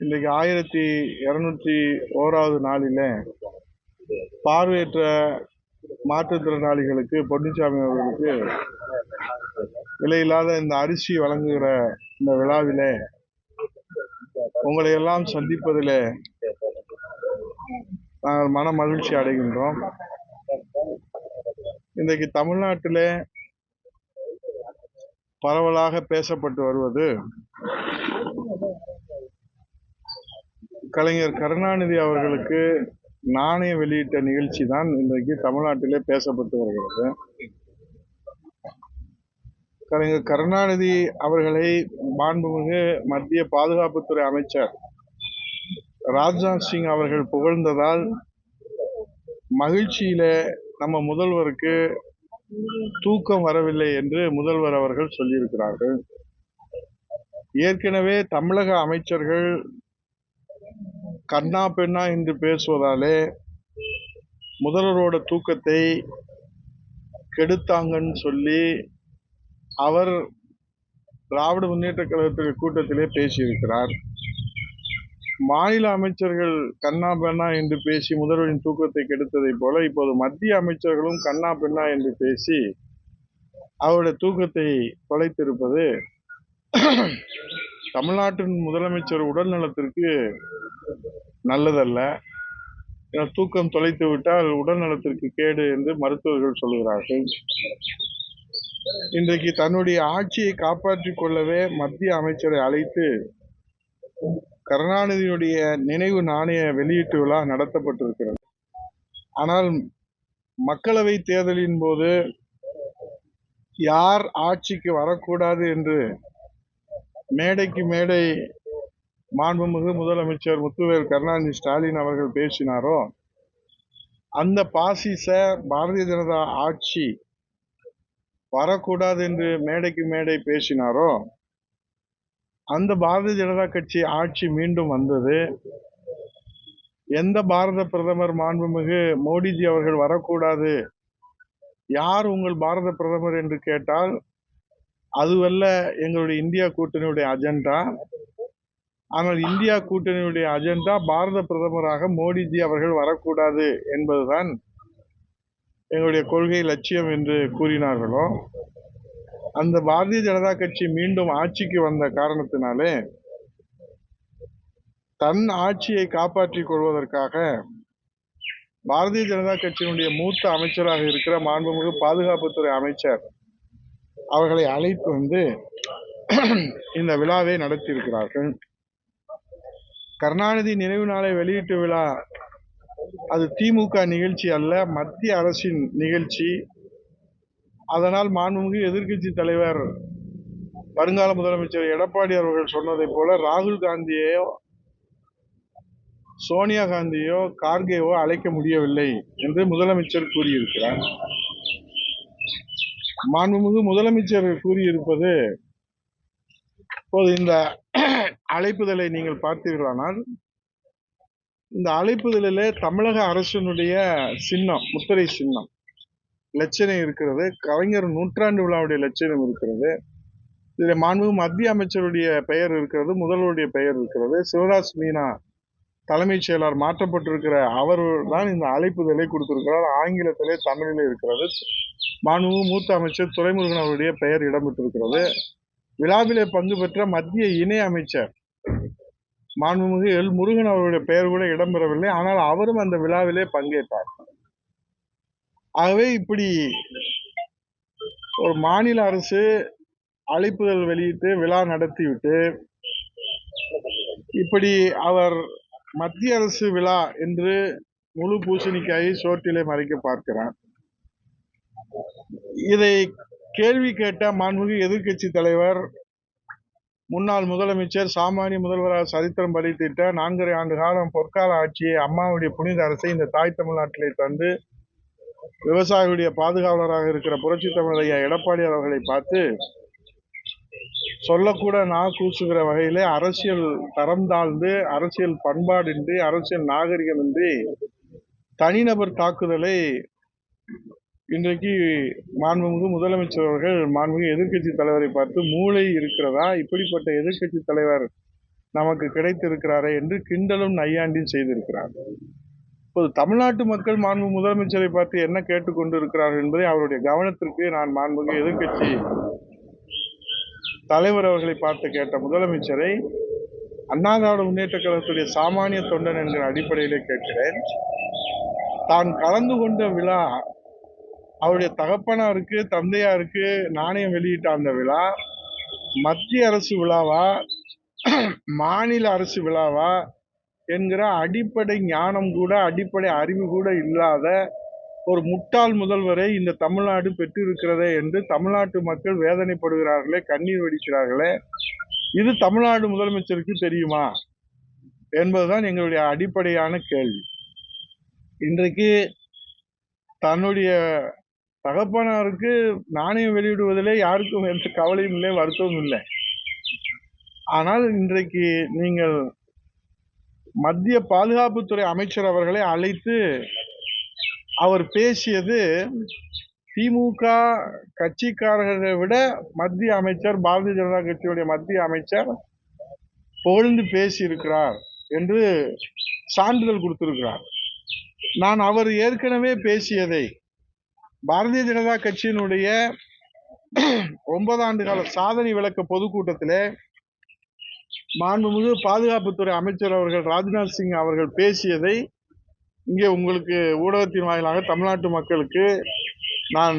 இன்றைக்கு ஆயிரத்தி இரநூத்தி ஓராவது நாளில் பார்வையற்ற மாற்றுத்திறனாளிகளுக்கு பொன்னிச்சாமி அவர்களுக்கு விலையில்லாத இந்த அரிசி வழங்குகிற இந்த விழாவில் உங்களை எல்லாம் சந்திப்பதில் நாங்கள் மன மகிழ்ச்சி அடைகின்றோம். இன்றைக்கு தமிழ்நாட்டில் பரவலாக பேசப்பட்டு வருவது கலைஞர் கருணாநிதி அவர்களுக்கு நாணய வெளியிட்ட நிகழ்ச்சி தான் இன்றைக்கு தமிழ்நாட்டிலே பேசப்பட்டு வருகிறது. கலைஞர் கருணாநிதி அவர்களை மாண்புமிகு மத்திய பாதுகாப்புத்துறை அமைச்சர் ராஜ்நாத் சிங் அவர்கள் புகழ்ந்ததால் மகிழ்ச்சியில நம்ம முதல்வருக்கு தூக்கம் வரவில்லை என்று முதல்வர் அவர்கள் சொல்லியிருக்கிறார்கள். ஏற்கனவே தமிழக அமைச்சர்கள் கண்ணா பெண்ணா என்று பேசுவதாலே முதல்வரோட தூக்கத்தை கெடுத்தாங்கன்னு சொல்லி அவர் திராவிட முன்னேற்ற கழகத்துக்கு கூட்டத்திலே பேசியிருக்கிறார். மாநில அமைச்சர்கள் கண்ணா பெண்ணா என்று பேசி முதல்வரின் தூக்கத்தை கெடுத்ததைப் போல இப்போது மத்திய அமைச்சர்களும் கண்ணா பெண்ணா என்று பேசி அவருடைய தூக்கத்தை தொலைத்திருப்பது தமிழ்நாட்டின் முதலமைச்சர் உடல் நலத்திற்கு நல்லதல்ல. தூக்கம் தொலைத்து விட்டால் உடல் நலத்திற்கு கேடு என்று மருத்துவர்கள் சொல்கிறார்கள் இன்றைக்கு தன்னுடைய ஆட்சியை காப்பாற்றிக் கொள்ளவே மத்திய அமைச்சரை அழைத்து கருணாநிதியுடைய நினைவு நாணய வெளியீட்டு விழா நடத்தப்பட்டிருக்கிறது. ஆனால் மக்களவை தேர்தலின் போது யார் ஆட்சிக்கு வரக்கூடாது என்று மேடைக்கு மேடை மாண்புமிகு முதலமைச்சர் முத்துவேல் கருணாநிதி ஸ்டாலின் அவர்கள் பேசினாரோ அந்த பாசிச பாரதிய ஜனதா ஆட்சி வரக்கூடாது என்று மேடைக்கு மேடை பேசினாரோ அந்த பாரதிய ஜனதா கட்சி ஆட்சி மீண்டும் வந்தது. எந்த பாரத பிரதமர் மாண்புமிகு மோடிஜி அவர்கள் வரக்கூடாது யார் உங்கள் பாரத பிரதமர் என்று கேட்டால் அதுவல்ல எங்களுடைய இந்தியா கூட்டணியுடைய அஜெண்டா ஆனால் இந்தியா கூட்டணியுடைய அஜெண்டா பாரத பிரதமராக மோடிஜி அவர்கள் வரக்கூடாது என்பதுதான் எங்களுடைய கொள்கை லட்சியம் என்று கூறினார்களோ அந்த பாரதிய ஜனதா கட்சி மீண்டும் ஆட்சிக்கு வந்த காரணத்தினாலே தன் ஆட்சியை காப்பாற்றிக் கொள்வதற்காக பாரதிய ஜனதா கட்சியினுடைய மூத்த அமைச்சராக இருக்கிற மாண்புமிகு பாதுகாப்புத்துறை அமைச்சர் அவர்களை அழைத்து வந்து இந்த விழாவை நடத்தியிருக்கிறார்கள். கருணாநிதி நினைவு நாளை வெளியீட்டு விழா. அது திமுக நிகழ்ச்சி அல்ல மத்திய அரசின் நிகழ்ச்சி. அதனால் மாண்புமிகு எதிர்க்கட்சி தலைவர் வருங்கால முதலமைச்சர் எடப்பாடி அவர்கள் சொன்னதை போல ராகுல் காந்தியோ சோனியா காந்தியோ கார்கேவோ அழைக்க முடியவில்லை என்று முதலமைச்சர் கூறியிருக்கிறார். மாண்புமிகு முதலமைச்சர் கூறியிருப்பது இப்போது இந்த அழைப்புதலை நீங்கள் பார்த்தீர்களானால் இந்த அழைப்புதலிலே தமிழக அரசினுடைய சின்னம் முத்திரை சின்னம் லட்சணம் இருக்கிறது. கலைஞர் நூற்றாண்டு விழாவுடைய லட்சணம் இருக்கிறது. இதில் மாண்பு மத்திய அமைச்சருடைய பெயர் இருக்கிறது முதல்வருடைய பெயர் இருக்கிறது. சிவராஜ் மீனா தலைமைச் செயலாளர் மாற்றப்பட்டிருக்கிற அவர் தான் இந்த அழைப்புதலை கொடுத்திருக்கிறார். ஆங்கிலத்திலே தமிழிலே இருக்கிறது. மாண்பு மூத்த அமைச்சர் துரைமுருகன் அவருடைய பெயர் இடம்பெற்றிருக்கிறது. விழாவிலே பங்கு பெற்ற மத்திய இணை அமைச்சர் மாண்புமிகு எல். முருகன் அவருடைய பெயர் கூட இடம்பெறவில்லை. ஆனால் அவரும் அந்த விழாவிலே பங்கேற்றார். ஆகவே இப்படி ஒரு மாநில அரசு அழைப்புதல் வெளியிட்டு விழா நடத்திவிட்டு இப்படி அவர் மத்திய அரசு விழா என்று முழு பூசணிக்காயை சோற்றிலே மறைக்க பார்க்கிறார். இதை கேள்வி கேட்ட மாண்புமிகு எதிர்க்கட்சி தலைவர் முன்னாள் முதலமைச்சர் சாமானிய முதல்வராக சரித்திரம் படித்திட்ட நான்கரை ஆண்டு காலம் பொற்கால ஆட்சியை அம்மாவுடைய புனித அரசை இந்த தாய் தமிழ்நாட்டிலே தந்து விவசாயிகளுடைய பாதுகாவலராக இருக்கிற புரட்சி தமிழர் ஐயா எடப்பாடி அவர்களை பார்த்து சொல்லக்கூட நான் கூசுகிற வகையிலே அரசியல் தரம் தாழ்ந்து அரசியல் பண்பாடின்றி அரசியல் நாகரிகமின்றி தனிநபர் தாக்குதலை இன்றைக்கு மாண்புமிகு முதலமைச்சர் அவர்கள் மாண்புமிகு எதிர்க்கட்சி தலைவரை பார்த்து மூளை இருக்கிறதா? இப்படிப்பட்ட எதிர்க்கட்சி தலைவர் நமக்கு கிடைத்திருக்கிறாரே என்று கிண்டலும் நையாண்டியும் செய்திருக்கிறார். இப்போது தமிழ்நாட்டு மக்கள் மாண்பு முதலமைச்சரை பார்த்து என்ன கேட்டுக்கொண்டு இருக்கிறார்கள் என்பதை அவருடைய கவனத்திற்கு நான் மாண்புமிகு எதிர்க்கட்சி தலைவர் அவர்களை பார்த்து கேட்ட முதலமைச்சரை அண்ணா திராவிட முன்னேற்ற கழகத்துடைய சாமானிய தொண்டன் என்கிற அடிப்படையிலே கேட்கிறேன். தான் கலந்து கொண்ட விழா அவருடைய தகப்பனாருக்கு தந்தையாருக்கு நாணயம் வெளியிட்ட அந்த விழா மத்திய அரசு விழாவா மாநில அரசு விழாவா என்கிற அடிப்படை ஞானம் கூட அடிப்படை அறிவு கூட இல்லாத ஒரு முட்டாள் முதல்வரை இந்த தமிழ்நாடு பெற்றிருக்கிறதே என்று தமிழ்நாட்டு மக்கள் வேதனைப்படுகிறார்களே கண்ணீர் வடிக்கிறார்களே. இது தமிழ்நாடு முதலமைச்சருக்கு தெரியுமா என்பதுதான் எங்களுடைய அடிப்படையான கேள்வி. இன்றைக்கு தன்னுடைய தகப்பனாருக்கு நாணயம் வெளியிடுவதிலே யாருக்கும் எந்த கவலையும் இல்லை வருத்தமும் இல்லை. ஆனால் இன்றைக்கு நீங்கள் மத்திய பாதுகாப்புத்துறை அமைச்சர் அவர்களை அழைத்து அவர் பேசியது திமுக கட்சிக்காரர்களை விட மத்திய அமைச்சர் பாரதிய ஜனதா கட்சியுடைய மத்திய அமைச்சர் புகழ்ந்து பேசியிருக்கிறார் என்று சான்றிதழ் கொடுத்திருக்கிறார். நான் அவர் ஏற்கனவே பேசியதை பாரதிய ஜனதா கட்சியினுடைய ஒன்பதாண்டு கால சாதனை விளக்க பொதுக்கூட்டத்திலே மாண்புமிகு பாதுகாப்புத்துறை அமைச்சர் அவர்கள் ராஜ்நாத் சிங் அவர்கள் பேசியதை இங்கே உங்களுக்கு ஊடகத்தின் வாயிலாக தமிழ்நாட்டு மக்களுக்கு நான்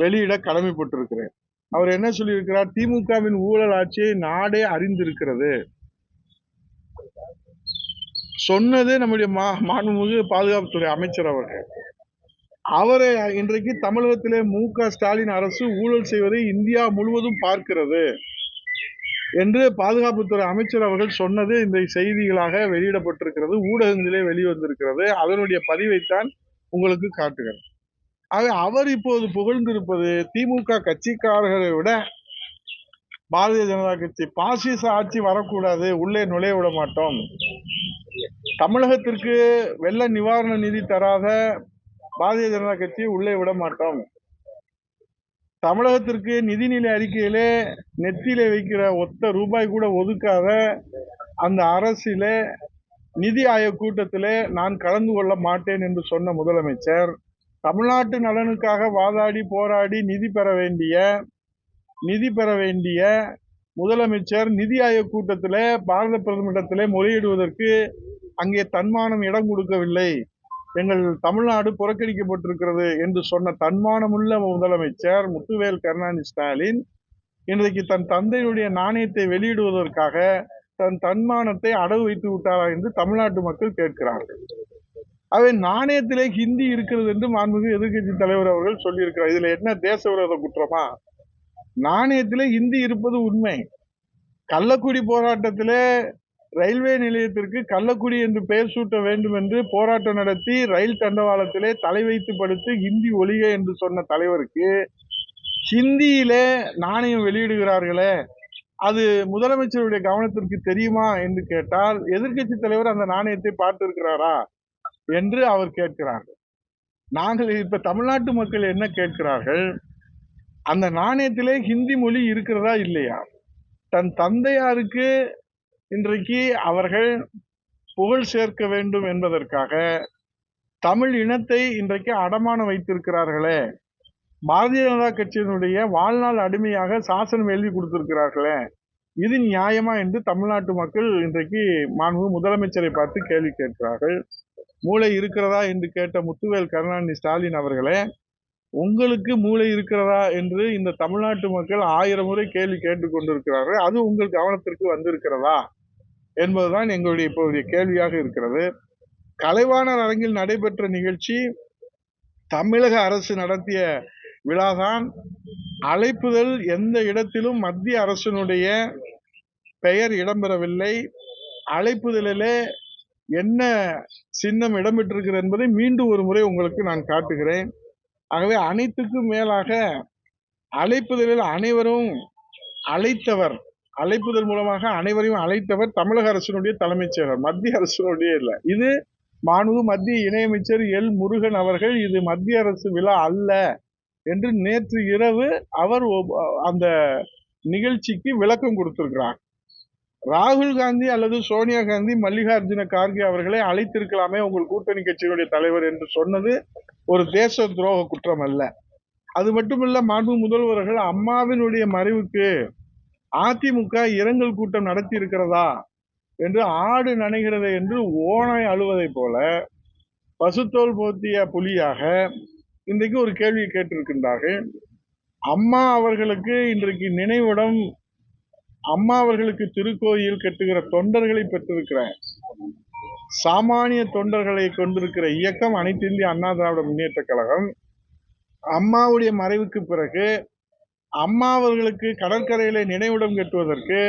வெளியிட கடமைப்பட்டிருக்கிறேன். அவர் என்ன சொல்லியிருக்கிறார்? திமுகவின் ஊழல் ஆட்சியை நாடே அறிந்திருக்கிறது. சொன்னது நம்முடைய மா மாண்புமிகு பாதுகாப்புத்துறை அமைச்சர் அவர்கள். அவரை இன்றைக்கு தமிழகத்திலே மு க ஸ்டாலின் அரசு ஊழல் செய்வதை இந்தியா முழுவதும் பார்க்கிறது என்று பாதுகாப்புத்துறை அமைச்சர் அவர்கள் சொன்னது இந்த செய்திகளாக வெளியிடப்பட்டிருக்கிறது ஊடகங்களிலே வெளிவந்திருக்கிறது. அதனுடைய பதிவைத்தான் உங்களுக்கு காட்டுகிறேன். ஆக அவர் இப்போது புகழ்ந்திருப்பது திமுக கட்சிக்காரர்களை விட பாரதிய ஜனதா கட்சி பாசிச ஆட்சி வரக்கூடாது உள்ளே நுழைய விட மாட்டோம். தமிழகத்திற்கு வெள்ள நிவாரண நிதி தராத பாரதிய ஜனதா கட்சி உள்ளே விட மாட்டோம். தமிழகத்திற்கு நிதிநிலை அறிக்கையிலே நெத்தியில வைக்கிற ஒத்த ரூபாய் கூட ஒதுக்காத அந்த அரசில நிதி ஆயோக் கூட்டத்திலே நான் கலந்து கொள்ள மாட்டேன் என்று சொன்ன முதலமைச்சர் தமிழ்நாட்டு நலனுக்காக வாதாடி போராடி நிதி பெற வேண்டிய நிதி பெற வேண்டிய முதலமைச்சர் நிதி ஆயோக் கூட்டத்தில் பாரத பிரதமரிடத்திலே முறையிடுவதற்கு அங்கே தன்மானம் இடம் கொடுக்கவில்லை. எங்கள் தமிழ்நாடு புறக்கணிக்கப்பட்டிருக்கிறது என்று சொன்ன தன்மானமுள்ள முதலமைச்சர் முத்துவேல் கருணாநிதி ஸ்டாலின் இன்றைக்கு தன் தந்தையுடைய நாணயத்தை வெளியிடுவதற்காக தன் தன்மானத்தை அடகு வைத்து விட்டாரா என்று தமிழ்நாட்டு மக்கள் கேட்கிறார்கள். அவை நாணயத்திலே ஹிந்தி இருக்கிறது என்று மாண்புமிகு எதிர்கட்சி தலைவர் அவர்கள் சொல்லியிருக்கிறார். இதுல என்ன தேச விரோத குற்றமா? நாணயத்திலே ஹிந்தி இருப்பது உண்மை. கள்ளக்குடி போராட்டத்திலே ரயில்வே நிலையத்திற்கு கள்ளக்குடி என்று பெயர் சூட்ட வேண்டும் என்று போராட்டம் நடத்தி ரயில் தண்டவாளத்திலே தலை வைத்து படுத்து ஹிந்தி ஒழிக என்று சொன்ன தலைவருக்கு ஹிந்தியிலே நாணயம் வெளியிடுகிறார்களே அது முதலமைச்சருடைய கவனத்திற்கு தெரியுமா என்று கேட்டால் எதிர்கட்சி தலைவர் அந்த நாணயத்தை பார்த்திருக்கிறாரா என்று அவர் கேட்கிறார் நாங்கள் இப்ப தமிழ்நாட்டு மக்கள் என்ன கேட்கிறார்கள்? அந்த நாணயத்திலே ஹிந்தி மொழி இருக்கிறதா இல்லையா? தன் தந்தையாருக்கு இன்றைக்கு அவர்கள் புகழ் சேர்க்க வேண்டும் என்பதற்காக தமிழ் இனத்தை இன்றைக்கு அடமானம் வைத்திருக்கிறார்களே. பாரதிய ஜனதா கட்சியினுடைய வாழ்நாள் அடிமையாக சாசனம் எழுதி கொடுத்திருக்கிறார்களே. இது நியாயமா என்று தமிழ்நாட்டு மக்கள் இன்றைக்கு மாண்பு முதலமைச்சரை பார்த்து கேள்வி கேட்கிறார்கள். மூளை இருக்கிறதா என்று கேட்ட முத்துவேல் கருணாநிதி ஸ்டாலின் அவர்களே உங்களுக்கு மூளை இருக்கிறதா என்று இந்த தமிழ்நாட்டு மக்கள் ஆயிரம் முறை கேள்வி கேட்டுக்கொண்டிருக்கிறார்கள் அது உங்கள் கவனத்திற்கு வந்திருக்கிறதா? என்பதுதான் எங்களுடைய இப்போதைய கேள்வியாக இருக்கிறது. கலைவாணர் அரங்கில் நடைபெற்ற நிகழ்ச்சி தமிழக அரசு நடத்திய விழாதான் அழைப்புதல் எந்த இடத்திலும் மத்திய அரசினுடைய பெயர் இடம்பெறவில்லை. அழைப்புதலிலே என்ன சின்னம் இடம்பெற்றிருக்கிறது என்பதை மீண்டும் ஒரு முறை உங்களுக்கு நான் காட்டுகிறேன். ஆகவே அனைத்துக்கும் மேலாக அழைப்புதலில் அனைவரும் அழைத்தவர் அழைப்புதல் மூலமாக அனைவரையும் அழைத்தவர் தமிழக அரசினுடைய தலைமைச் செயலர். மத்திய அரசினுடைய இல்லை. இது மாண்பு மத்திய இணையமைச்சர் எல் முருகன் அவர்கள் இது மத்திய அரசு விழா அல்ல என்று நேற்று இரவு அவர் அந்த நிகழ்ச்சிக்கு விளக்கம் கொடுத்திருக்கிறார். ராகுல் காந்தி அல்லது சோனியா காந்தி மல்லிகார்ஜுன கார்கே அவர்களை அழைத்திருக்கலாமே உங்கள் கூட்டணி கட்சியினுடைய தலைவர் என்று சொன்னது ஒரு தேச துரோக குற்றம் அல்ல. அது மட்டுமல்ல மாண்பு முதல்வர்கள் அம்மாவினுடைய மறைவுக்கு அதிமுக இரங்கல் கூட்டம் நடத்தி இருக்கிறதா என்று ஆடு நனைகிறது என்று ஓனாய் அழுவதை போல பசுத்தோல் போத்திய புலியாக இன்றைக்கு ஒரு கேள்வி கேட்டிருக்கின்றார்கள். அம்மா அவர்களுக்கு இன்றைக்கு நினைவிடம் அம்மா அவர்களுக்கு திருக்கோயில் கட்டுகிற தொண்டர்களை பெற்றிருக்கிற சாமானிய தொண்டர்களை கொண்டிருக்கிற இயக்கம் அனைத்து இந்திய அண்ணா திராவிட முன்னேற்ற கழகம் அம்மாவுடைய மறைவுக்கு பிறகு அம்மா அவர்களுக்கு கடற்கரையில் நினைவிடம் கட்டுவதற்கு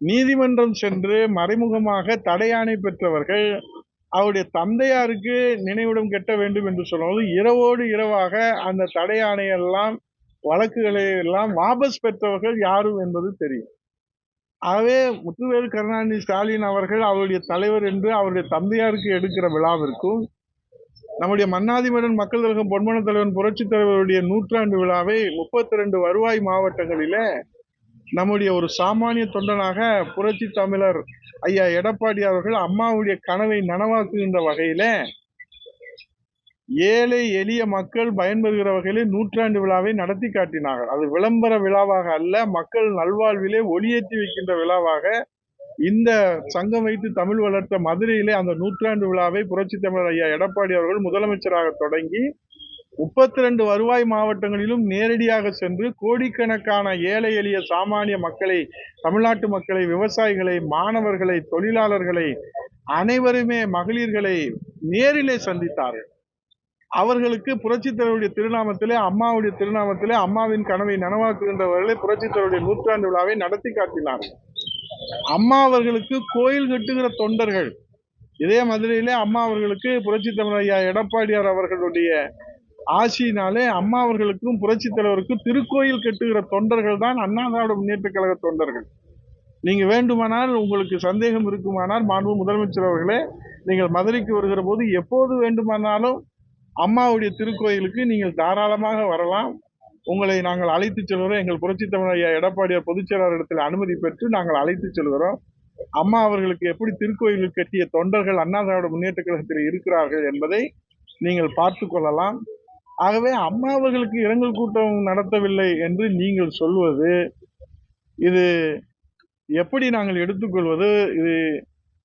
நீதிமன்றம் சென்று மறைமுகமாக தடையாணை பெற்றவர்கள் அவருடைய தந்தையாருக்கு நினைவிடம் கட்ட வேண்டும் என்று சொன்னபோது இரவோடு இரவாக அந்த தடையாணையெல்லாம் வழக்குகளை எல்லாம் வாபஸ் பெற்றவர்கள் யாரும் என்பது தெரியும். ஆகவே முத்துவேல் கருணாநிதி ஸ்டாலின் அவர்கள் அவருடைய தலைவர் என்று அவருடைய தந்தையாருக்கு எடுக்கிற விழாவிற்கும் நம்முடைய மன்னாதிமன்றன் மக்கள் கழகம் பொன்மன தலைவன் புரட்சி தலைவருடைய நூற்றாண்டு விழாவை முப்பத்தி ரெண்டு வருவாய் மாவட்டங்களிலே நம்முடைய ஒரு சாமானிய தொண்டனாக புரட்சி தமிழர் ஐயா எடப்பாடி அவர்கள் அம்மாவுடைய கனவை நனவாக்குகின்ற வகையில ஏழை எளிய மக்கள் பயன்பெறுகிற வகையிலே நூற்றாண்டு விழாவை நடத்தி காட்டினார்கள். அது விளம்பர விழாவாக அல்ல மக்கள் நல்வாழ்விலே ஒளியேற்றி வைக்கின்ற விழாவாக இந்த சங்கம் வைத்து தமிழ் வளர்த்த மதுரையிலே அந்த நூற்றாண்டு விழாவை புரட்சி தமிழர் ஐயா எடப்பாடி அவர்கள் முதலமைச்சராக தொடங்கி முப்பத்தி ரெண்டு வருவாய் மாவட்டங்களிலும் நேரடியாக சென்று கோடிக்கணக்கான ஏழை எளிய சாமானிய மக்களை தமிழ்நாட்டு மக்களை விவசாயிகளை மாணவர்களை தொழிலாளர்களை அனைவருமே மகளிர்களை நேரிலே சந்தித்தார்கள். அவர்களுக்கு புரட்சித்தருடைய திருநாமத்திலே அம்மாவுடைய திருநாமத்திலே அம்மாவின் கனவை நனவாக்குகின்றவர்களை புரட்சித்தருடைய நூற்றாண்டு விழாவை நடத்தி காட்டினார்கள். அம்மா அவர்களுக்கு கோயில் கட்டுகிற தொண்டர்கள். இதே மதுரையிலே அம்மா அவர்களுக்கு புரட்சி தமிழர் ஐயா எடப்பாடியார் அவர்களுடைய ஆசியினாலே அம்மா அவர்களுக்கும் புரட்சி தலைவருக்கும் திருக்கோயில் கட்டுகிற தொண்டர்கள் தான் அண்ணா திராவிட முன்னேற்ற கழக தொண்டர்கள். நீங்கள் வேண்டுமானால் உங்களுக்கு சந்தேகம் இருக்குமானால் மாண்பு முதலமைச்சர் அவர்களே நீங்கள் மதுரைக்கு வருகிற போது எப்போது வேண்டுமானாலும் அம்மாவுடைய திருக்கோயிலுக்கு நீங்கள் தாராளமாக வரலாம். உங்களை நாங்கள் அழைத்து செல்கிறோம். எங்கள் புரட்சி தமிழ் எடப்பாடியார் பொதுச்செயலாளர் இடத்தில் அனுமதி பெற்று நாங்கள் அழைத்து செல்கிறோம். அம்மா அவர்களுக்கு எப்படி திருக்கோயிலில் கட்டிய தொண்டர்கள் அண்ணா திராவிட முன்னேற்ற கழகத்தில் இருக்கிறார்கள் என்பதை நீங்கள் பார்த்து கொள்ளலாம். ஆகவே அம்மா அவர்களுக்கு இரங்கல் கூட்டம் நடத்தவில்லை என்று நீங்கள் சொல்வது இது எப்படி நாங்கள் எடுத்துக்கொள்வது இது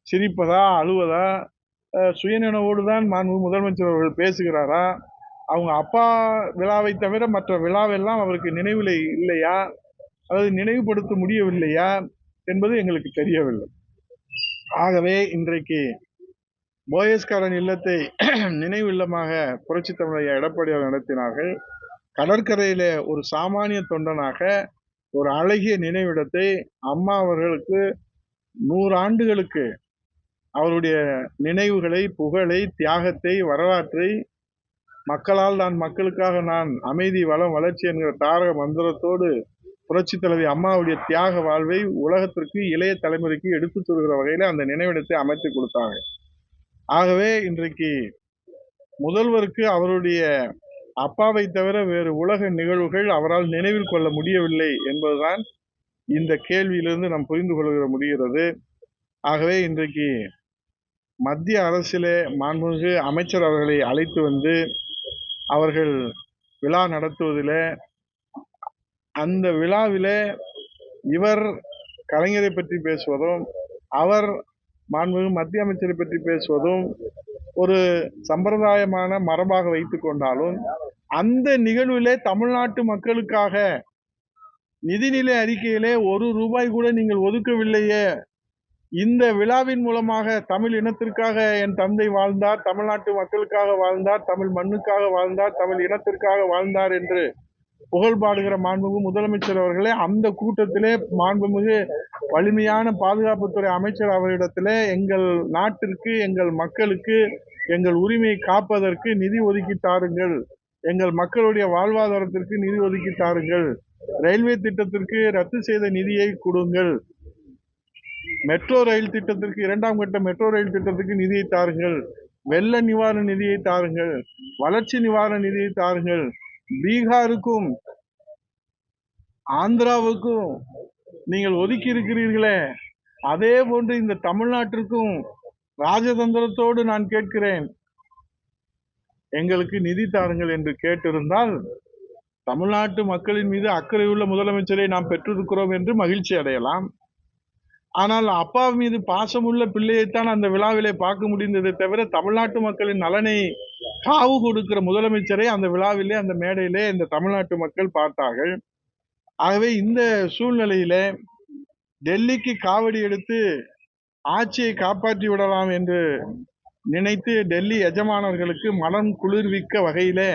சிரிப்பதா அழுவதா? சுயநினைவோடு தான் மாண்பு முதலமைச்சர் அவர்கள் பேசுகிறாரா? அவங்க அப்பா விழாவை தவிர மற்ற விழாவெல்லாம் அவருக்கு நினைவில் இல்லையா? அதாவது நினைவுபடுத்த முடியவில்லையா? என்பது எங்களுக்கு தெரியவில்லை. ஆகவே இன்றைக்கு போயஸ்காரன் இல்லத்தை நினைவு இல்லமாக புரட்சி தமிழைய எடப்பாடி அவர்கள் நடத்தினார்கள். கடற்கரையில ஒரு சாமானிய தொண்டனாக ஒரு அழகிய நினைவிடத்தை அம்மா அவர்களுக்கு நூறு ஆண்டுகளுக்கு அவருடைய நினைவுகளை புகழை தியாகத்தை வரலாற்றை மக்களால் நான் மக்களுக்காக நான் அமைதி வளம் வளர்ச்சி என்கிற தாரக மந்திரத்தோடு புரட்சி தலைவி அம்மாவுடைய தியாக வாழ்வை உலகத்திற்கு இளைய தலைமுறைக்கு எடுத்துச் சொல்கிற வகையில் அந்த நினைவிடத்தை அமைத்து கொடுத்தாங்க. ஆகவே இன்றைக்கு முதல்வருக்கு அவருடைய அப்பாவை தவிர வேறு உலக நிகழ்வுகள் அவரால் நினைவில் கொள்ள முடியவில்லை என்பதுதான் இந்த கேள்வியிலிருந்து நாம் புரிந்து கொள்கிற முடிகிறது. ஆகவே இன்றைக்கு மத்திய அரசிலே மாண்புமிகு அமைச்சர் அவர்களை அழைத்து வந்து அவர்கள் விழா நடத்துவதில் அந்த விழாவிலே இவர் கலைஞரை பற்றி பேசுவதும் அவர் மாண்புமிகு மத்திய அமைச்சரை பற்றி பேசுவதும் ஒரு சம்பிரதாயமான மரபாக வைத்து கொண்டாலும் அந்த நிகழ்விலே தமிழ்நாட்டு மக்களுக்காக நிதிநிலை அறிக்கையிலே ஒரு ரூபாய் கூட நீங்கள் ஒதுக்கவில்லையே இந்த விழாவின் மூலமாக தமிழ் இனத்திற்காக என் தந்தை வாழ்ந்தார் தமிழ்நாட்டு மக்களுக்காக வாழ்ந்தார் தமிழ் மண்ணுக்காக வாழ்ந்தார் தமிழ் இனத்திற்காக வாழ்ந்தார் என்று புகழ் பாடுகிற மாண்புமிகு முதலமைச்சர் அவர்களே அந்த கூட்டத்திலே மாண்புமிகு வலிமையான பாதுகாப்புத்துறை அமைச்சர் அவரிடத்திலே எங்கள் நாட்டிற்கு எங்கள் மக்களுக்கு எங்கள் உரிமையை காப்பதற்கு நிதி ஒதுக்கி தாருங்கள். எங்கள் மக்களுடைய வாழ்வாதாரத்திற்கு நிதி ஒதுக்கி தாருங்கள். ரயில்வே திட்டத்திற்கு ரத்து செய்த நிதியை கொடுங்கள். மெட்ரோ ரயில் திட்டத்திற்கு இரண்டாம் கட்ட மெட்ரோ ரயில் திட்டத்துக்கு நிதியை தாருங்கள். வெள்ள நிவாரண நிதியை தாருங்கள். வளர்ச்சி நிவாரண நிதியை தாருங்கள். பீகாருக்கும் ஆந்திராவுக்கும் நீங்கள் ஒதுக்கி இருக்கிறீர்களே. அதே போன்று இந்த தமிழ்நாட்டிற்கும் ராஜதந்திரத்தோடு நான் கேட்கிறேன். எங்களுக்கு நிதி தாருங்கள் என்று கேட்டிருந்தால் தமிழ்நாட்டு மக்களின் மீது அக்கறையுள்ள முதலமைச்சரை நாம் பெற்றிருக்கிறோம் என்று மகிழ்ச்சி அடையலாம். ஆனால் அப்பா மீது பாசமுள்ள பிள்ளையைத்தான் அந்த விழாவிலே பார்க்க முடிந்ததை தவிர தமிழ்நாட்டு மக்களின் நலனை காவு கொடுக்கிற முதலமைச்சரை அந்த விழாவிலே அந்த மேடையிலே இந்த தமிழ்நாட்டு மக்கள் பார்த்தார்கள். ஆகவே இந்த சூழ்நிலையில டெல்லிக்கு காவடி எடுத்து ஆட்சியை காப்பாற்றி விடலாம் என்று நினைத்து டெல்லி எஜமானர்களுக்கு மனம் குளிர்விக்க வகையிலே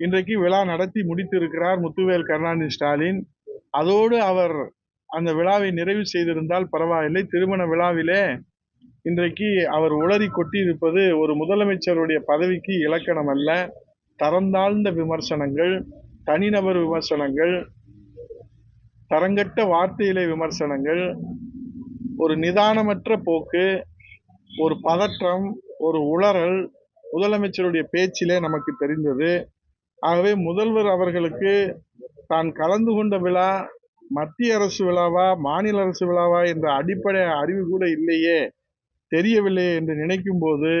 இன்றைக்கு விழா நடத்தி முடித்திருக்கிறார் முத்துவேல் கருணாநிதி ஸ்டாலின். அதோடு அவர் அந்த விழாவை நிறைவு செய்திருந்தால் பரவாயில்லை. திருமண விழாவிலே இன்றைக்கு அவர் உளறி கொட்டியிருப்பது ஒரு முதலமைச்சருடைய பதவிக்கு இலக்கணம் அல்ல தரந்தாழ்ந்த விமர்சனங்கள் தனிநபர் விமர்சனங்கள் தரங்கட்ட வார்த்தையிலே விமர்சனங்கள் ஒரு நிதானமற்ற போக்கு ஒரு பதற்றம் ஒரு உளறல் முதலமைச்சருடைய பேச்சிலே நமக்கு தெரிந்தது. ஆகவே முதல்வர் அவர்களுக்கு தான் கலந்து கொண்ட விழா மத்திய அரசு விழாவா மாநில அரசு விழாவா என்ற அடிப்படை அறிவு கூட இல்லையே. தெரியவில்லையே என்று நினைக்கும் போது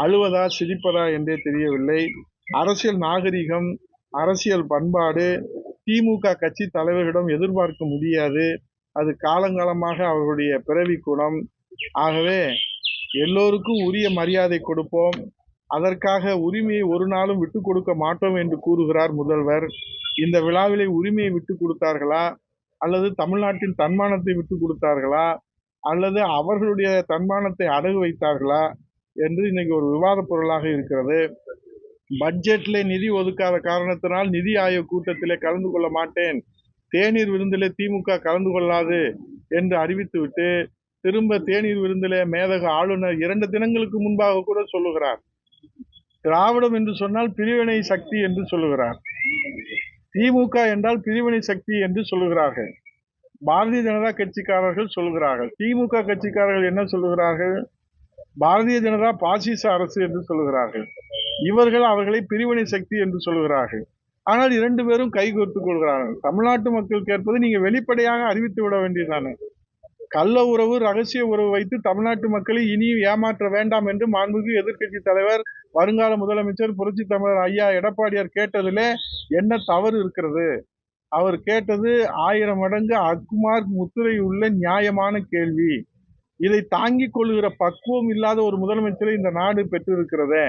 அழுவதா சிரிப்பதா என்றே தெரியவில்லை. அரசியல் நாகரிகம் அரசியல் பண்பாடு திமுக கட்சி தலைவர்களிடம் எதிர்பார்க்க முடியாது. அது காலங்காலமாக அவர்களுடைய பிறவி குணம். ஆகவே எல்லோருக்கும் உரிய மரியாதை கொடுப்போம். அதற்காக உரிமையை ஒரு நாளும் விட்டு கொடுக்க மாட்டோம் என்று கூறுகிறார் முதல்வர். இந்த விழாவிலே உரிமையை விட்டு கொடுத்தார்களா? அல்லது தமிழ்நாட்டின் தன்மானத்தை விட்டு கொடுத்தார்களா? அல்லது அவர்களுடைய தன்மானத்தை அடகு வைத்தார்களா? என்று இன்னைக்கு ஒரு விவாத பொருளாக இருக்கிறது. பட்ஜெட்டில் நிதி ஒதுக்காத காரணத்தினால் நிதி ஆயோக் கூட்டத்திலே கலந்து கொள்ள மாட்டேன். தேநீர் விருந்திலே திமுக கலந்து கொள்ளாது என்று அறிவித்துவிட்டு திரும்ப தேநீர் விருந்திலே மேதக ஆளுநர் இரண்டு தினங்களுக்கு முன்பாக கூட சொல்லுகிறார். திராவிடம் என்று சொன்னால் பிரிவினை சக்தி என்று சொல்லுகிறார். திமுக என்றால் பிரிவினை சக்தி என்று சொல்லுகிறார்கள். பாரதிய ஜனதா கட்சிக்காரர்கள் சொல்லுகிறார்கள். திமுக கட்சிக்காரர்கள் என்ன சொல்லுகிறார்கள்? பாரதிய ஜனதா பாசிச அரசு என்று சொல்லுகிறார்கள். இவர்கள் அவர்களை பிரிவினை சக்தி என்று சொல்லுகிறார்கள். ஆனால் இரண்டு பேரும் கைகோர்த்துக் கொள்கிறார்கள். தமிழ்நாட்டு மக்கள் கேட்பது நீங்க வெளிப்படையாக அறிவித்து விட வேண்டியதானே கள்ள உறவு ரகசிய உறவு வைத்து தமிழ்நாட்டு மக்களை இனியும் ஏமாற்ற வேண்டாம் என்று மாண்புமிகு எதிர்க்கட்சி தலைவர் வருங்கால முதலமைச்சர் புரட்சி தமிழர் ஐயா எடப்பாடியார் கேட்டதிலே என்ன தவறு இருக்கிறது? அவர் கேட்டது ஆயிரம் மடங்கு அக்குமார் முத்திரை உள்ள நியாயமான கேள்வி. இதை தாங்கிக் கொள்கிற பக்குவம் இல்லாத ஒரு முதலமைச்சரை இந்த நாடு பெற்றிருக்கிறதே.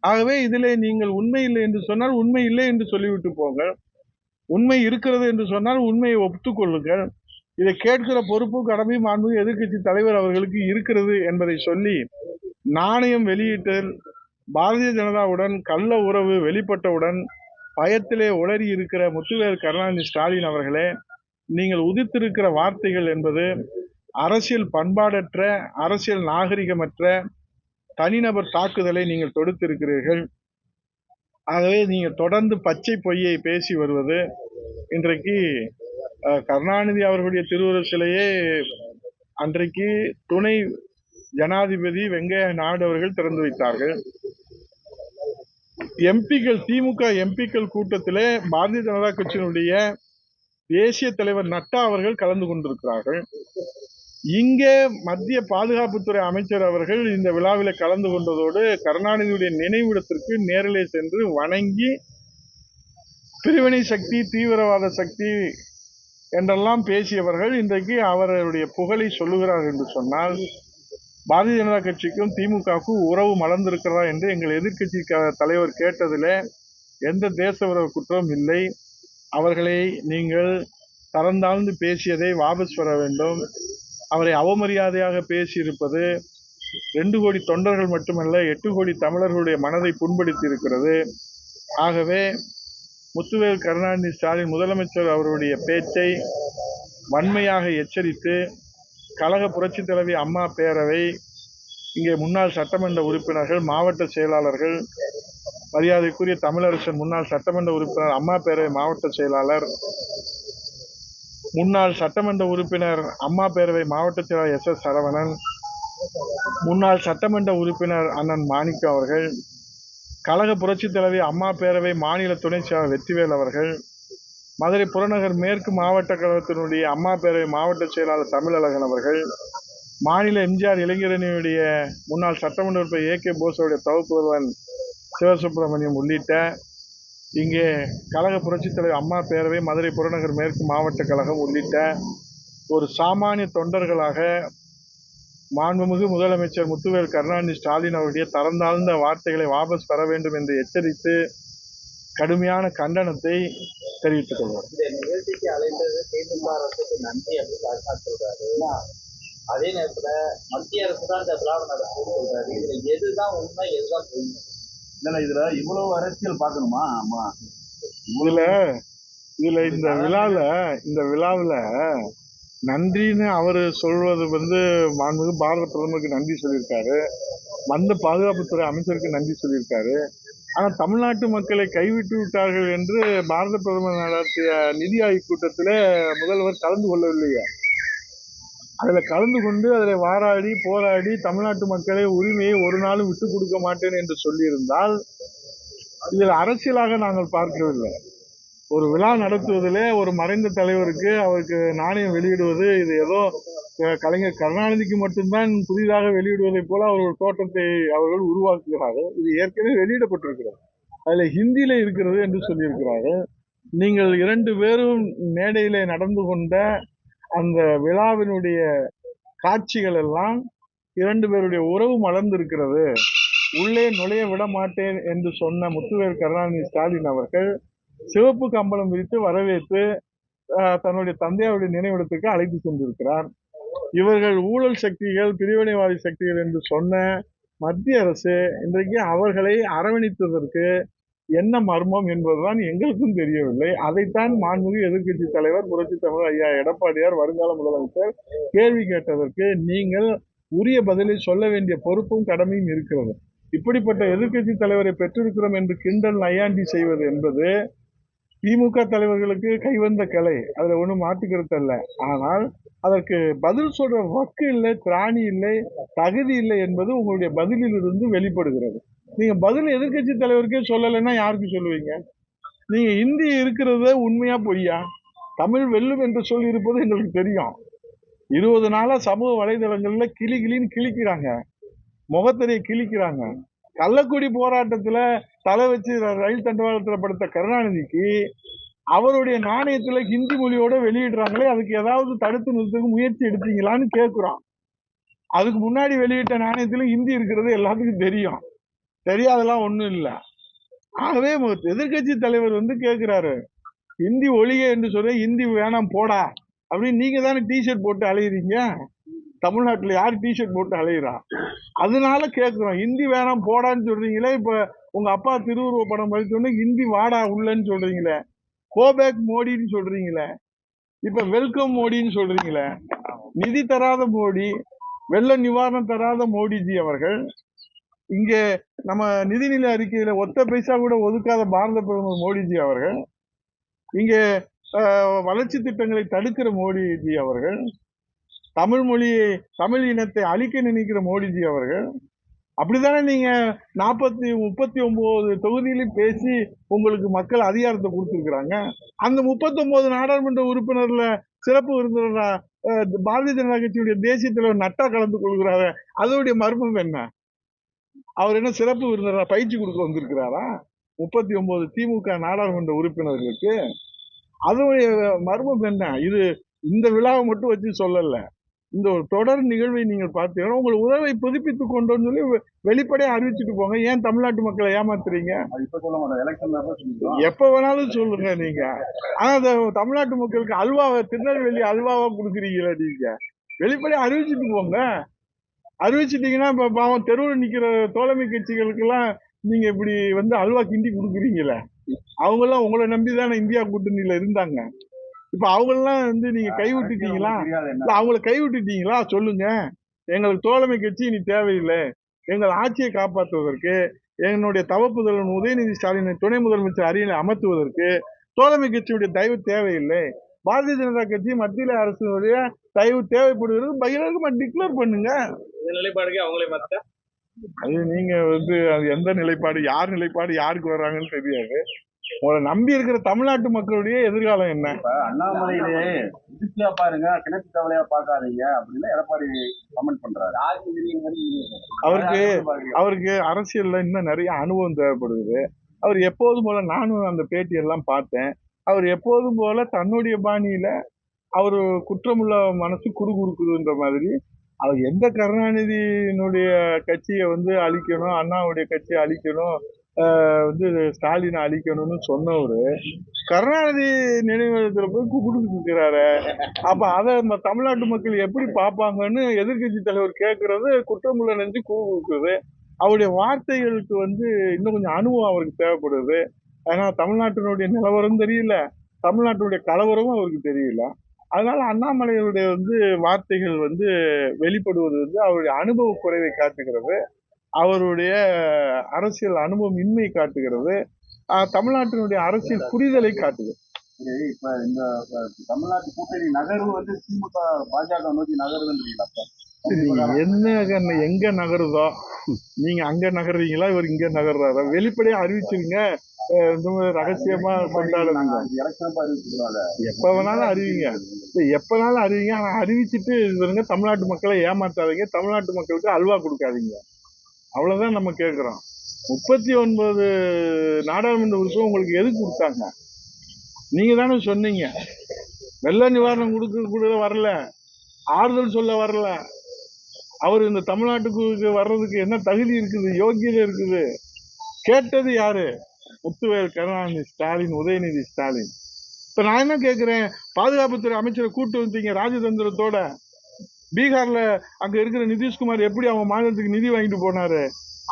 ஆகவே இதிலே நீங்கள் உண்மை இல்லை என்று சொன்னால் உண்மை இல்லை என்று சொல்லிவிட்டு போங்கள். உண்மை இருக்கிறது என்று சொன்னால் உண்மையை ஒப்புக்கொள்ளுங்கள் இதை கேட்கிற பொறுப்பு கடமையும் மாண்பு எதிர்க்கட்சி தலைவர் அவர்களுக்கு இருக்கிறது என்பதை சொல்லி நாணயம் வெளியிட்டல் பாரதிய ஜனதாவுடன் கள்ள உறவு வெளிப்பட்டவுடன் பயத்திலே உளறி இருக்கிற முத்துவேர் கருணாநிதி ஸ்டாலின் அவர்களே நீங்கள் உதித்திருக்கிற வார்த்தைகள் என்பது அரசியல் பண்பாடற்ற அரசியல் நாகரிகமற்ற தனிநபர் தாக்குதலை நீங்கள் தொடுத்திருக்கிறீர்கள். ஆகவே நீங்கள் தொடர்ந்து பச்சை பொய்யை பேசி வருவது இன்றைக்கு கருணாநிதி அவர்களுடைய திருவுருவ சிலையே அன்றைக்கு துணை ஜனாதிபதி வெங்கைய நாயுடு அவர்கள் திறந்து வைத்தார்கள். எம்பிக்கள் திமுக எம்பிக்கள் கூட்டத்திலே பாரதிய ஜனதா கட்சியினுடைய தேசிய தலைவர் நட்டா அவர்கள் கலந்து கொண்டிருக்கிறார்கள். இங்கே மத்திய பாதுகாப்புத்துறை அமைச்சர் அவர்கள் இந்த விழாவில் கலந்து கொண்டதோடு கருணாநிதியுடைய நினைவிடத்திற்கு நேரிலே சென்று வணங்கி பிரிவினை சக்தி தீவிரவாத சக்தி என்றெல்லாம் பேசியவர்கள் இன்றைக்கு அவருடைய புகழை சொல்லுகிறார் என்று சொன்னால் பாரதிய ஜனதா கட்சிக்கும் திமுகவுக்கும் உறவு மலர்ந்திருக்கிறதா என்று எங்கள் எதிர்கட்சி தலைவர் கேட்டதிலே எந்த தேச உறவு குற்றம் இல்லை. அவர்களை நீங்கள் தரந்தாழ்ந்து பேசியதை வாபஸ் பெற வேண்டும். அவரை அவமரியாதையாக பேசியிருப்பது ரெண்டு கோடி தொண்டர்கள் மட்டுமல்ல எட்டு கோடி தமிழர்களுடைய மனதை புண்படுத்தி இருக்கிறது. ஆகவே முத்துவேல் கருணாநிதி ஸ்டாலின் முதலமைச்சர் அவருடைய பேச்சை வன்மையாக எச்சரித்து கழக புரட்சித் தலைவி அம்மா பேரவை இங்கே முன்னாள் சட்டமன்ற உறுப்பினர்கள் மாவட்ட செயலாளர்கள் மரியாதைக்குரிய தமிழரசன் முன்னாள் சட்டமன்ற உறுப்பினர் அம்மா பேரவை மாவட்ட செயலாளர் முன்னாள் சட்டமன்ற உறுப்பினர் அம்மா பேரவை மாவட்ட செயலாளர் எஸ் எஸ் சரவணன் முன்னாள் சட்டமன்ற உறுப்பினர் அண்ணன் மாணிக்கம் அவர்கள் கழக புரட்சித் தலைவி அம்மா பேரவை மாநில துணை செயலாளர் வெற்றிவேல் அவர்கள் மதுரை புறநகர் மேற்கு மாவட்ட கழகத்தினுடைய அம்மா பேரவை மாவட்ட செயலாளர் தமிழழகன் அவர்கள் மாநில எம்ஜிஆர் இளைஞரணியுடைய முன்னாள் சட்டமன்ற உறுப்பினர் ஏ கே போஸுடைய தவப்புதல்வன் சிவசுப்பிரமணியம் உள்ளிட்ட இங்கே கழக புரட்சித் தலைவர் அம்மா பேரவை மதுரை புறநகர் மேற்கு மாவட்ட கழகம் உள்ளிட்ட ஒரு சாமானிய தொண்டர்களாக மாண்புமிகு முதலமைச்சர் முத்துவேல் கருணாநிதி ஸ்டாலின் அவருடைய தரந்தாழ்ந்த வார்த்தைகளை வாபஸ் பெற வேண்டும் என்று எச்சரித்து கடுமையான கண்டனத்தை தெரிவித்துக் கொள்வார் இந்த நிகழ்ச்சிக்கு அழைத்தது திமுக அரசுக்கு நன்றி அப்படின்னு ராஜ்நாத் சொல்றாரு. அதே நேரத்துல மத்திய அரசு தான் இந்த விழாவை நடத்துன்னு சொல்றாரு. இதுல எதுதான் உண்மை எதுதான் இல்ல இதுல இவ்வளவு அரசியல் பார்க்கணுமா? ஆமா. இதுல இதுல இந்த விழால இந்த விழாவில் நன்றின்னு அவர் சொல்வது வந்து மாண்புமிகு பாரத பிரதமருக்கு நன்றி சொல்லியிருக்காரு. வந்த பாதுகாப்புத்துறை அமைச்சருக்கு நன்றி சொல்லியிருக்காரு. ஆனால் தமிழ்நாட்டு மக்களை கைவிட்டு விட்டார்கள் என்று பாரத பிரதமர் நடத்திய நிதி ஆய்வு கூட்டத்தில் முதல்வர் கலந்து கொள்ளவில்லையா. அதில் கலந்து கொண்டு அதில் வாராடி போராடி தமிழ்நாட்டு மக்களை உரிமையை ஒரு நாளும் விட்டு கொடுக்க மாட்டேன் என்று சொல்லியிருந்தால் இதில் அரசியலாக நாங்கள் பார்க்கவில்லை. ஒரு விழா நடத்துவதிலே ஒரு மறைந்த தலைவருக்கு அவருக்கு நாணயம் வெளியிடுவது இது ஏதோ கலைஞர் கருணாநிதிக்கு மட்டும்தான் புதிதாக வெளியிடுவதைப் போல அவர்கள் தோட்டத்தை அவர்கள் உருவாக்குகிறார்கள். இது ஏற்கனவே வெளியிடப்பட்டிருக்கிறது. அதில் ஹிந்தியில் இருக்கிறது என்று சொல்லியிருக்கிறார்கள். நீங்கள் இரண்டு பேரும் மேடையில் நடந்து கொண்ட அந்த விழாவினுடைய காட்சிகள் எல்லாம் இரண்டு பேருடைய உறவு மலர்ந்திருக்கிறது. உள்ளே நுழைய விட மாட்டேன் என்று சொன்ன முத்துவேல் கருணாநிதி ஸ்டாலின் அவர்கள் சிவப்பு கம்பளம் விரித்து வரவேற்று தன்னுடைய தந்தையாருடைய நினைவிடத்துக்கு அழைத்து சென்றிருக்கிறார். இவர்கள் ஊழல் சக்திகள் பிரிவினைவாதி சக்திகள் என்று சொன்ன மத்திய அரசு இன்றைக்கு அவர்களை அரவணைத்ததற்கு என்ன மர்மம் என்பதுதான் எங்களுக்கும் தெரியவில்லை. அதைத்தான் மாண்புமிகு எதிர்க்கட்சி தலைவர் புரட்சி தலைவர் ஐயா எடப்பாடியார் வருங்கால முதலமைச்சர் கேள்வி கேட்டதற்கு நீங்கள் உரிய பதிலை சொல்ல வேண்டிய பொறுப்பும் கடமையும் இருக்கிறது. இப்படிப்பட்ட எதிர்க்கட்சி தலைவரை பெற்றிருக்கிறோம் என்று கிண்டல் நையாண்டி செய்வது என்பது திமுக தலைவர்களுக்கு கைவந்த கலை. அதில் ஒன்றும் மாற்றுக்கிறது அல்ல. ஆனால் அதற்கு பதில் சொல்ற வக்கு இல்லை திராணி இல்லை தகுதி இல்லை என்பது உங்களுடைய பதிலிலிருந்து வெளிப்படுகிறது. நீங்க பதில் எதிர்க்கட்சி தலைவருக்கே சொல்லலைன்னா யாருக்கு சொல்லுவீங்க? நீங்க இந்தி இருக்கிறத உண்மையா பொய்யா? தமிழ் வெல்லும் என்று சொல்லி இருப்பது எங்களுக்கு தெரியும். இருபது நாளா சமூக வலைதளங்கள்ல கிளி கிளின்னு கிழிக்கிறாங்க. முகத்தறியை கிழிக்கிறாங்க. கள்ளக்குடி போராட்டத்துல தலை வச்சு ரயில் தண்டவாளத்தில் படுத்த கருணாநிதிக்கு அவருடைய நாணயத்துல ஹிந்தி மொழியோட வெளியிடுறாங்களே அதுக்கு ஏதாவது தடுத்து நிறுத்துக்கு முயற்சி எடுத்தீங்களான்னு கேட்குறோம் அதுக்கு முன்னாடி வெளியிட்ட நாணயத்துல ஹிந்தி இருக்கிறது எல்லாத்துக்கும் தெரியும். தெரியாதெல்லாம் ஒன்றும் இல்லை. ஆகவே எதிர்கட்சி எதிர்க்கட்சி தலைவர் வந்து கேட்குறாரு ஹிந்தி ஒழிக என்று சொல்ல ஹிந்தி வேணாம் போடா அப்படின்னு நீங்க தானே டிஷர்ட் போட்டு அலையிறீங்க? தமிழ்நாட்டில் யார் டிஷர்ட் போட்டு அலையிறா? அதனால கேட்குறோம் ஹிந்தி வேணாம் போடான்னு சொல்றீங்களே இப்போ உங்க அப்பா திருவுருவ படம் படித்தோடனே ஹிந்தி வாடா உள்ளன்னு சொல்றீங்களே. கோபேக் மோடின்னு சொல்றீங்களே. இப்ப வெல்கம் மோடின்னு சொல்றீங்களே. நிதி தராத மோடி வெள்ள நிவாரணம் தராத மோடிஜி அவர்கள் இங்கே நம்ம நிதிநிலை அறிக்கையில ஒத்த பைசா கூட ஒதுக்காத பாரத பிரதமர் மோடிஜி அவர்கள் இங்கே வளர்ச்சி திட்டங்களை தடுக்கிற மோடிஜி அவர்கள் தமிழ் மொழியை தமிழ் இனத்தை அழிக்க நினைக்கிற மோடிஜி அவர்கள் அப்படித்தானே நீங்க நாற்பத்தி முப்பத்தி ஒன்பது தொகுதியிலும் பேசி உங்களுக்கு மக்கள் அதிகாரத்தை கொடுத்துருக்குறாங்க. அந்த முப்பத்தொன்பது நாடாளுமன்ற உறுப்பினர்ல சிறப்பு விருந்தினரா பாரதிய ஜனதா கட்சியுடைய தேசிய தலைவர் நட்டா கலந்து கொள்கிறாரு அதோடைய மர்மம் என்ன? அவர் என்ன சிறப்பு விருந்தினரா பயிற்சி கொடுக்க வந்திருக்கிறாரா? முப்பத்தி ஒன்பது திமுக நாடாளுமன்ற உறுப்பினர்களுக்கு அதனுடைய மர்மம் என்ன? இது இந்த விழாவை மட்டும் வச்சு சொல்லலை. இந்த ஒரு தொடர் நிகழ்வை நீங்கள் பார்த்தீங்கன்னா உங்கள் உறவை புதுப்பித்துக் கொண்டோன்னு சொல்லி வெ- வெளிப்படையா அறிவிச்சுட்டு போங்க. ஏன் தமிழ்நாட்டு மக்களை ஏமாத்துறீங்க? அது எப்ப வேணாலும் சொல்லுங்க நீங்க. ஆனா அந்த தமிழ்நாட்டு மக்களுக்கு அல்வாவை திருநெல்வேலி அல்வாவா கொடுக்குறீங்களா நீங்க? வெளிப்படையா அறிவிச்சுட்டு போங்க. அறிவிச்சிட்டீங்கன்னா இப்ப பாவம் தெருவில் நிக்கிற தோழமை கட்சிகளுக்கெல்லாம் நீங்க இப்படி வந்து அல்வா கிண்டி கொடுக்குறீங்களே. அவங்க எல்லாம் உங்களை நம்பி தானே இந்தியா கூட்டணியில இருந்தாங்க. இப்ப அவங்களெல்லாம் வந்து நீங்க கைவிட்டுட்டீங்களா? இல்ல அவங்கள கைவிட்டுட்டீங்களா? சொல்லுங்க. எங்களுக்கு தோழமை கட்சி இனி தேவையில்லை. எங்கள் ஆட்சியை காப்பாற்றுவதற்கு என்னுடைய தவப்புதல்வன் உதயநிதி ஸ்டாலினை துணை முதலமைச்சர் அரியணை அமர்த்துவதற்கு தோழமை கட்சியுடைய தயவு தேவையில்லை. பாரதிய ஜனதா கட்சி மத்தியில அரசுடைய தயவு தேவைப்படுகிறது. பகிரங்கமா டிக்ளேர் பண்ணுங்க. இந்த நிலைப்பாடுக்கு அவங்களே மாத்த? அது நீங்க வந்து அது எந்த நிலைப்பாடு யார் நிலைப்பாடு யாருக்கு வர்றாங்கன்னு தெரியாது. உங்களை நம்பி இருக்கிற தமிழ்நாட்டு மக்களுடைய எதிர்காலம் என்ன? அண்ணாமலையிலே இதுக்கியா பாருங்க கிணத்து கவலையா பார்க்காதீங்க அப்படின்னு எடப்பாடி கமெண்ட் பண்றாரு. அவருக்கு. அவருக்கு அரசியல்ல இன்னும் நிறைய அனுபவம் தேவைப்படுது. அவர் எப்போதும் போல நானும் அந்த பேட்டி எல்லாம் பார்த்தேன். அவர் எப்போதும் போல தன்னுடைய பாணியில அவர் குற்றமுள்ள மனசு குறுகுறுக்குதுன்ற மாதிரி அவர் எந்த கருணாநிதியினுடைய கட்சியை வந்து அழிக்கணும் அண்ணாவுடைய கட்சியை அழிக்கணும் வந்து ஸ்டாலினை அழிக்கணும்னு சொன்னவரு கருணாநிதி நினைவகத்துல போய் குடுக்கிறாரு அப்ப அதை நம்ம தமிழ்நாட்டு மக்கள் எப்படி பார்ப்பாங்கன்னு எதிர்க்கட்சி தலைவர் கேட்கறது குற்றமுள்ள நெஞ்சு குறுகுறுக்குது அவருடைய வார்த்தைகளுக்கு வந்து இன்னும் கொஞ்சம் அனுபவம் அவருக்கு தேவைப்படுது. ஏன்னா தமிழ்நாட்டினுடைய நிலவரம் தெரியல. தமிழ்நாட்டினுடைய கலவரமும் அவருக்கு தெரியல. அதனால அண்ணாமலையுடைய வந்து வார்த்தைகள் வந்து வெளிப்படுவது வந்து அவருடைய அனுபவ குறைவை காட்டுகிறது. அவருடைய அரசியல் அனுபவம் இன்மை காட்டுகிறது தமிழ்நாட்டினுடைய அரசியல் புரிதலை காட்டுகிறது சரி, இப்ப இந்த தமிழ்நாட்டு கூட்டணி நகர்வு வந்து திமுக பாஜக நோக்கி நகருதுன்றீங்களா என்ன எங்க நகருதோ? நீங்க அங்க நகர்றீங்களா? இவர் இங்க நகர்றாரா? வெளிப்படையா அறிவிச்சிருங்க. ரகசியமா கொண்டாடுங்க. எப்ப வேணாலும் அறிவிங்க. எப்ப வேணாலும் அறிவிங்க. ஆனா அறிவிச்சிட்டு இது பாருங்க தமிழ்நாட்டு மக்களை ஏமாத்தாதீங்க தமிழ்நாட்டு மக்களுக்கு அல்வா கொடுக்காதீங்க. அவ்வளோதான் நம்ம கேட்குறோம் முப்பத்தி ஒன்பது நாடாளுமன்ற உறுப்பினர் உங்களுக்கு எது கொடுத்தாங்க? நீங்கள் தானே சொன்னீங்க. வெள்ள நிவாரணம் கொடுக்க கூட வரல. ஆறுதல் சொல்ல வரல. அவர் இந்த தமிழ்நாட்டுக்கு வர்றதுக்கு என்ன தகுதி இருக்குது யோக்கியதை இருக்குது? கேட்டது யாரு? முத்துவேல் கருணாநிதி ஸ்டாலின் உதயநிதி ஸ்டாலின். இப்போ நான் என்ன கேட்குறேன் பாதுகாப்புத்துறை அமைச்சரை கூட்டு வந்தீங்க ராஜதந்திரத்தோட. பீகாரில் அங்கே இருக்கிற நிதிஷ்குமார் எப்படி அவங்க மாநிலத்துக்கு நிதி வாங்கிட்டு போனாரு?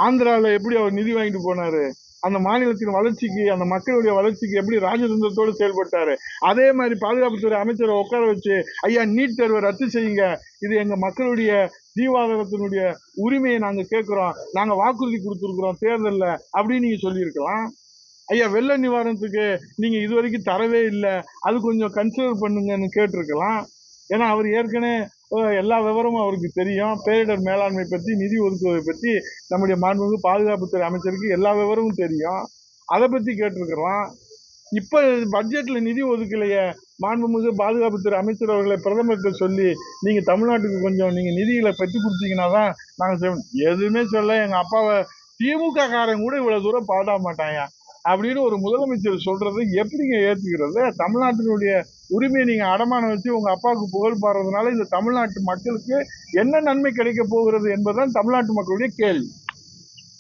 ஆந்திராவில் எப்படி அவர் நிதி வாங்கிட்டு போனாரு? அந்த மாநிலத்தின் வளர்ச்சிக்கு அந்த மக்களுடைய வளர்ச்சிக்கு எப்படி ராஜதந்திரத்தோடு செயல்பட்டாரு? அதே மாதிரி பாதுகாப்புத்துறை அமைச்சரை உட்கார வச்சு ஐயா நீட் தேர்வை ரத்து செய்யுங்க. இது எங்கள் மக்களுடைய தீவாதாரத்தினுடைய உரிமையை நாங்கள் கேட்குறோம். நாங்கள் வாக்குறுதி கொடுத்துருக்குறோம் தேர்தலில் அப்படின்னு நீங்கள் சொல்லியிருக்கலாம். ஐயா வெள்ள நிவாரணத்துக்கு நீங்கள் இது வரைக்கும் தரவே இல்லை. அது கொஞ்சம் கன்சிடர் பண்ணுங்கன்னு கேட்டிருக்கலாம். ஏன்னா அவர் ஏற்கனவே எல்லா விவரமும் அவருக்கு தெரியும். பேரிடர் மேலாண்மை பற்றி நிதி ஒதுக்குவதை பற்றி நம்முடைய மாண்புமிகு பாதுகாப்புத்துறை அமைச்சருக்கு எல்லா விவரமும் தெரியும். அதை பற்றி கேட்டிருக்கிறோம். இப்போ பட்ஜெட்டில் நிதி ஒதுக்கலையே மாண்புமிகு பாதுகாப்புத்துறை அமைச்சர் அவர்களை பிரதமர்கிட்ட சொல்லி நீங்கள் தமிழ்நாட்டுக்கு கொஞ்சம் நீங்கள் நிதிகளை பெற்று கொடுத்தீங்கன்னா தான் நாங்கள் செய்வோம். எதுவுமே சொல்ல எங்கள் அப்பாவை திமுக காரன் கூட இவ்வளோ தூரம் பாட மாட்டாங்க. அப்படின்னு ஒரு முதலமைச்சர் சொல்கிறது எப்படிங்க ஏற்றுக்கிறது தமிழ்நாட்டினுடைய உரிமையை நீங்க அடமானம் வச்சு உங்க அப்பாவுக்கு புகழ் பாடுறதுனால இந்த தமிழ்நாட்டு மக்களுக்கு என்ன நன்மை கிடைக்க போகிறது என்பதுதான் தமிழ்நாட்டு மக்களுடைய கேள்வி.